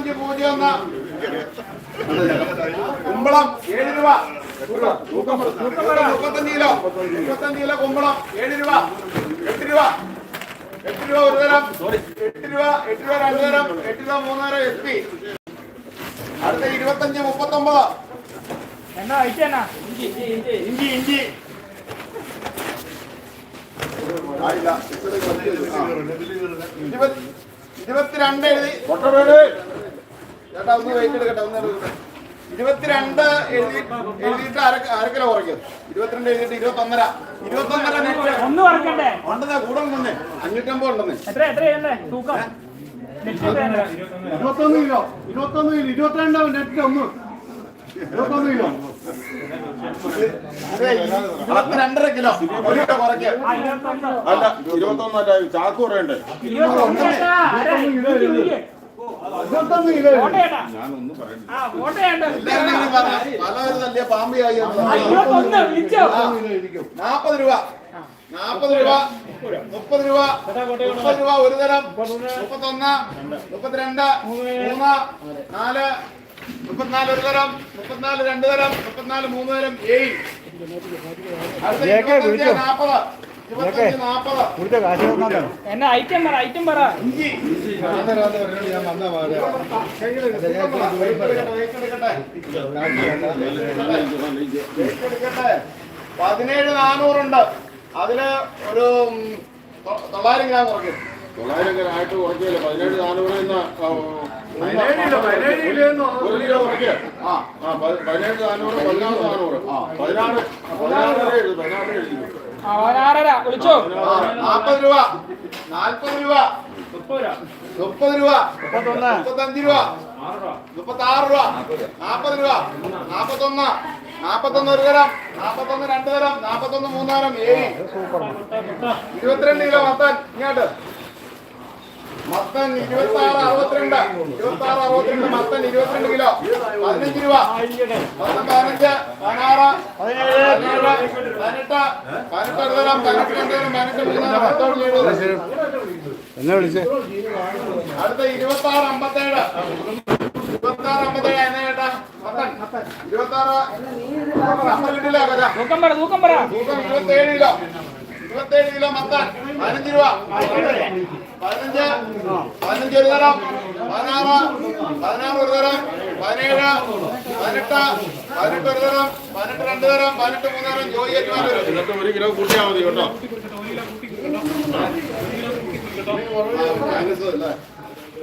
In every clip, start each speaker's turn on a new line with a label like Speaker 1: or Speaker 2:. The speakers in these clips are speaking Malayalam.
Speaker 1: ഇരുപത്തഞ്ച് പൂജ്യം ഒന്ന് കുമ്പളം ഏഴ് രൂപ. മുപ്പത്തഞ്ച് കിലോ. മുപ്പത്തഞ്ച് കിലോ കുമ്പളം ഏഴ് രൂപ. എട്ട് രൂപ. എട്ട് രൂപ ഒരു തരം. എട്ട് രൂപ എട്ട് രൂപ രണ്ട് തരം. എട്ട് രൂപ മൂന്ന് തരം എസ് പി അടുത്ത ഇരുപത്തഞ്ച് മുപ്പത്തൊമ്പത്.
Speaker 2: ഇഞ്ചി ഇഞ്ചി
Speaker 1: ഇരുപത്തിരണ്ട് എഴുതി. ചേട്ടാ ഒന്ന് വെയിറ്റ് എടുക്കട്ടെ ഒന്ന് എടുക്കട്ടെ ഇരുപത്തിരണ്ട് എഴുതി എഴുതിയിട്ട് അര അര കിലോ കുറയ്ക്കും? ഇരുപത്തിരണ്ട് എഴുതിയിട്ട് ഇരുപത്തൊന്നര. ഇരുപത്തൊന്നര
Speaker 2: ഒന്ന് പറക്കണ്ടേ
Speaker 1: ഉണ്ടെന്നേ കൂടെ ഉണ്ടെന്നേ അഞ്ഞൂറ്റമ്പത് ഉണ്ടെന്നേ
Speaker 2: എത്ര എത്ര ചെയ്യണ്ടേ തൂക്കം. നെറ്റ് എത്രയുണ്ട്?
Speaker 3: ഇരുപത്തൊന്ന് കിലോ. ഇരുപത്തൊന്ന് കിലോ. ഇരുപത്തിരണ്ടോ നെറ്റ് ഒന്ന്. ഇരുപത്തൊന്ന് കിലോ.
Speaker 1: ഇരുപത്തി രണ്ടര കിലോ. ഒരു കിലോ കുറയ്ക്കാം
Speaker 4: അല്ല ഇരുപത്തൊന്നല്ല ചാക്ക് കുറയണ്ടേ?
Speaker 2: ഇരുപത്തൊന്ന്.
Speaker 3: കിലോ.
Speaker 4: ഞാനൊന്നും
Speaker 1: തല്ലിയ പാമ്പിയായി നാപ്പത് രൂപ. നാപ്പത് രൂപ. മുപ്പത് രൂപ. മുപ്പത് രൂപ ഒരു തരം. മുപ്പത്തൊന്ന് മുപ്പത്തിരണ്ട് മൂന്ന്. നാല് മുപ്പത്തിനാല് ഒരു തരം മുപ്പത്തിനാല് രണ്ട് തരം മുപ്പത്തിനാല് മൂന്ന് തരം. ഏഴ് നാപ്പത്. ഇരുപത്തഞ്ച് നാപ്പത്.
Speaker 3: ഇവിടുത്തെ കാശ് തന്നാലോ
Speaker 2: എന്നാ ഐറ്റം പറ ഐറ്റം പറ.
Speaker 1: പതിനേഴ് നാനൂറുണ്ട്. അതിൽ ഒരു തൊള്ളായിരം ഗ്രാം കുറയ്ക്കും.
Speaker 4: തൊള്ളായിരം ഗ്രാം ആയിട്ട് കുറയ്ക്കില്ല പതിനേഴ് നാനൂറ് എന്ന
Speaker 3: പതിനേഴ്
Speaker 4: ഒരു കിലോ കുറയ്ക്കുക
Speaker 1: ആ
Speaker 4: ആ പ- പതിനേഴ് നാനൂറ് പതിനാറ് നാനൂറ്. ആ പതിനാറ് പതിനാറ് എഴുതി പതിനാറ് എഴുതി.
Speaker 2: പതിനാറര വിളിച്ചോ?
Speaker 1: നാപ്പത് രൂപ നാൽപ്പത് രൂപ മുപ്പത് രൂപ
Speaker 3: മുപ്പത്തൊന്ന്.
Speaker 1: മുപ്പത്തഞ്ച് രൂപ മുപ്പത്തി ആറ് രൂപ നാപ്പത് രൂപ നാപ്പത്തൊന്ന് നാപ്പത്തൊന്ന് ഒരു തരം നാപ്പത്തൊന്ന് രണ്ട് തരം നാപ്പത്തൊന്ന് മൂന്ന് തരം ഏഴ്. ഇരുപത്തിരണ്ട് കിലോ മത്തൻ ഇങ്ങോട്ട്. മത്തൻ ഇരുപത്തി ആറ് അറുപത്തിരണ്ട്. ഇരുപത്തി ആറ് അറുപത്തിരണ്ട് മത്തൻ ഇരുപത്തിരണ്ട് കിലോ. പതിനഞ്ച് രൂപ. മത്തൻ പതിനഞ്ച് പതിനാറ് പതിനേഴ് പതിനെട്ട് പതിനെട്ട് ഒരു തരം പതിനെട്ട് രണ്ട് തരം പതിനെട്ട് മൂന്ന്
Speaker 3: എന്നെ വിളിച്ചേ?
Speaker 1: അടുത്ത ഇരുപത്തി ആറ് അമ്പത്തേഴ്. ഇരുപത്തി ആറ് അമ്പത്തേഴ്. എന്നാ ചേട്ടാ? മത്തൻ. ഇരുപത്തി ആറ് അമ്പത് കിട്ടില്ല കിലോ
Speaker 2: തൂക്കം പറ തൂക്കം പറ.
Speaker 1: തൂക്കം ഇരുപത്തേഴ് കിലോ. ഇരുപത്തേഴ് കിലോ മത്തൻ. പതിനഞ്ച് രൂപ. പതിനഞ്ച് പതിനഞ്ച് ഒരു തരം. പതിനാറ് പതിനാറ് ഒരു തരം. പതിനേഴ് പതിനെട്ട് പതിനെട്ട് ഒരു തരം. പതിനെട്ട് രണ്ട് തരം പതിനെട്ട് മൂന്ന് തരം. ജോയി ഏറ്റുമാനൂർ
Speaker 4: എന്നിട്ട് ഒരു കിലോ കൂട്ടിയാൽ മതി കേട്ടോ.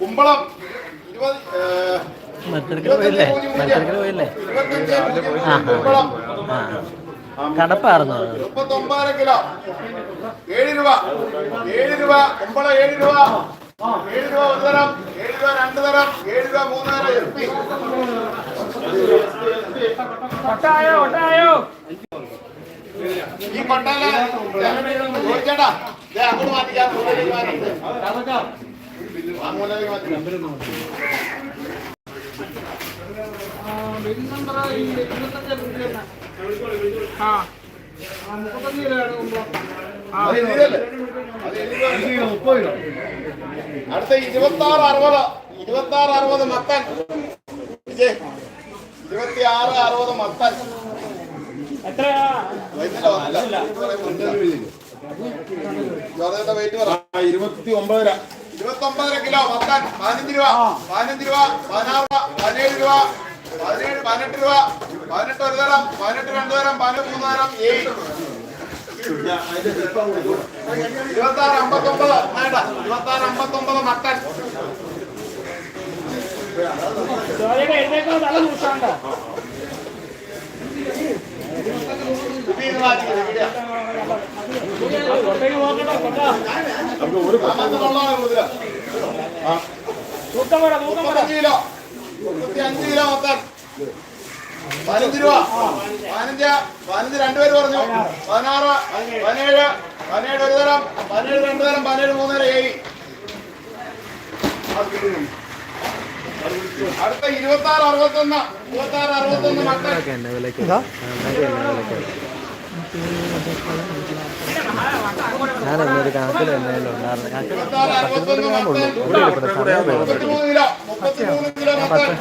Speaker 1: കുമ്പളം ഇരുപത്
Speaker 5: പോയില്ലേ? പോയില്ലേ? ആ കടപ്പായിരുന്നു
Speaker 1: മുപ്പത്തൊമ്പത് കിലോ. ഏഴ് രൂപ. ഏഴ് രൂപ. ഒമ്പത് ഏഴ് രൂപ. ഏഴ് രൂപ ഒരു തരം. ഏഴ് രൂപ രണ്ട് തരം. ഏഴ് രൂപ മൂന്ന് തരം. എസ് പി
Speaker 2: ഒട്ടായോ ഒട്ടായോ?
Speaker 1: ഈ കൊട്ടാല ചോദിച്ചേട്ടാ. അങ്ങോട്ട് മാറ്റിക്കാം മാറ്റി ആ എഴുതിയതല്ലേ? അത് എഴുതിയതല്ലേ?
Speaker 3: മുപ്പത് കിലോ
Speaker 1: അടുത്ത ഇരുപത്തി ആറ് അറുപത് ഇരുപത്തി ആറ് അറുപത് മത്തൻ. ഇരുപത്തി ആറ് അറുപത് മത്തൻ.
Speaker 4: ഇരുപത്തി ഒമ്പതര
Speaker 1: ഇരുപത്തി ഒമ്പതര കിലോ മത്തൻ. പതിനഞ്ച് രൂപ പതിനഞ്ച് രൂപ. പതിനാറ് രൂപ. പതിനേഴ് രൂപ. പതിനേഴ് പതിനെട്ട് രൂപ. പതിനെട്ട് ഒരു തരം പതിനെട്ട് രണ്ട് തരം പതിനെട്ട് മൂന്ന് തരം. ഏഴ് ഇരുപത്തി ആറ് അമ്പത്തൊമ്പത് വേണ്ട ഇരുപത്തി ആറ് അമ്പത്തൊമ്പത്
Speaker 2: പറ
Speaker 1: മുപ്പത്തഞ്ച് കിലോ. മുപ്പത്തി അഞ്ച് കിലോ മൊത്തം. പതിനഞ്ച് രൂപ. പതിനഞ്ച് പതിനഞ്ച് രണ്ടുപേര് പറഞ്ഞു. പതിനാറ് പതിനേഴ് പതിനേഴ് ഒരു തരം പതിനേഴ് രണ്ടു തരം പതിനേഴ് മൂന്ന് തരം ഏഴ്. അടുത്ത ഇരുപത്തി ആറ് അറുപത്തൊന്ന് ഇരുപത്തി ആറ് അറുപത്തൊന്ന്
Speaker 5: വിലക്ക് ഞാൻ എന്നൊരു കണക്കിൽ എന്തെങ്കിലും ഉണ്ടായിരുന്നു പത്ത് സമയം
Speaker 1: കിലോ കിലോ പത്ത്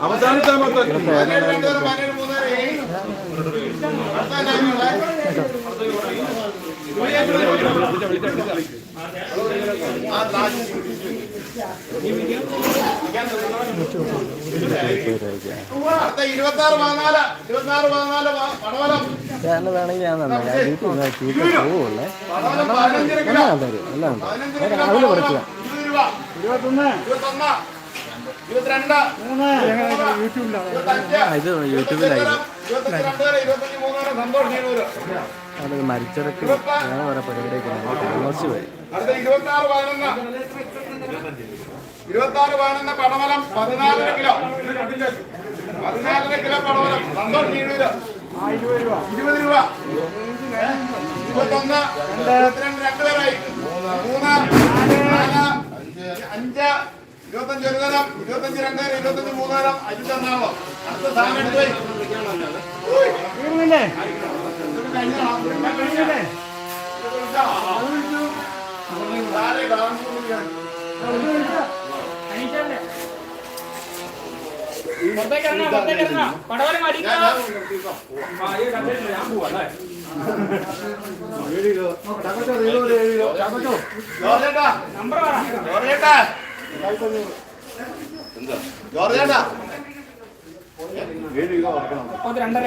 Speaker 4: അവസാനത്തെ
Speaker 1: ഇരുപത്തി ആറ് പതിനാല് ഇരുപത്തി ആറ് പതിനാല്. പ-
Speaker 5: ചേട്ടന് വേണമെങ്കിൽ ഞാൻ തന്നെ ഞാൻ വീട്ടിൽ നിന്ന് ചീത്ത പോവുള്ളേ എല്ലാം തരും എല്ലാം ഉണ്ട് ഞാൻ രാവിലെ
Speaker 3: യൂട്യൂബിലാണ്
Speaker 5: ഇത്
Speaker 1: യൂട്യൂബിലായിരുന്നു
Speaker 5: അത് മരിച്ചിടക്ക് വേറെ ഓരോ പരിപാടിയൊക്കെ ഞങ്ങൾ പോയി.
Speaker 1: അടുത്ത ഇരുപത്തി ആറ് പതിനൊന്ന് പടവലം പതിനാലര കിലോ. പതിനാലര കിലോ പടവലം. സന്തോഷ് നീരൂര് ഇരുപത് രൂപ ഇരുപത്തൊന്ന് ഇരുപത്തിരണ്ട് രണ്ട് പേരായി മൂന്ന് അഞ്ച് ഇരുപത്തഞ്ച് ഒരു തരം ഇരുപത്തഞ്ച് രണ്ട് തരം ഇരുപത്തഞ്ച് മൂന്ന് തരം അഞ്ചെണ്ണാവോ അടുത്ത സാധനം എടുത്ത് കഴിഞ്ഞോ?
Speaker 3: ഏഴ് കിലോ. ചാക്കോച്ചോ ഏഴ് കിലോ. ചാക്കോച്ചോ.
Speaker 2: പറ.
Speaker 1: ജോർജേട്ടാ. ജോർജേട്ടാ.
Speaker 3: ഏഴ് കിലോ
Speaker 2: മുപ്പത്തി രണ്ടര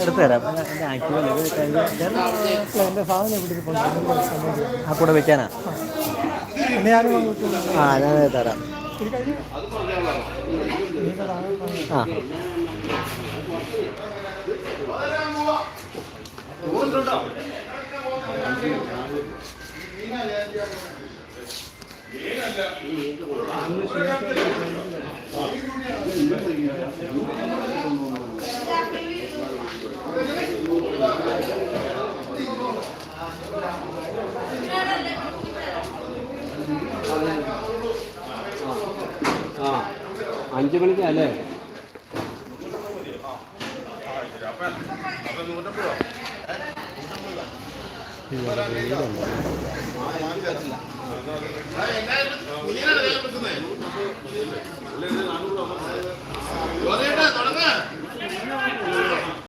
Speaker 5: എടുത്തു തരാം. എന്റെ സാധനം ഇവിടെ ആ കൂടെ വെക്കാനാ? ആ. ഞാൻ തരാം. ആ.
Speaker 6: അഞ്ച് മണിക്ക് അല്ലേ
Speaker 1: തുടങ്ങ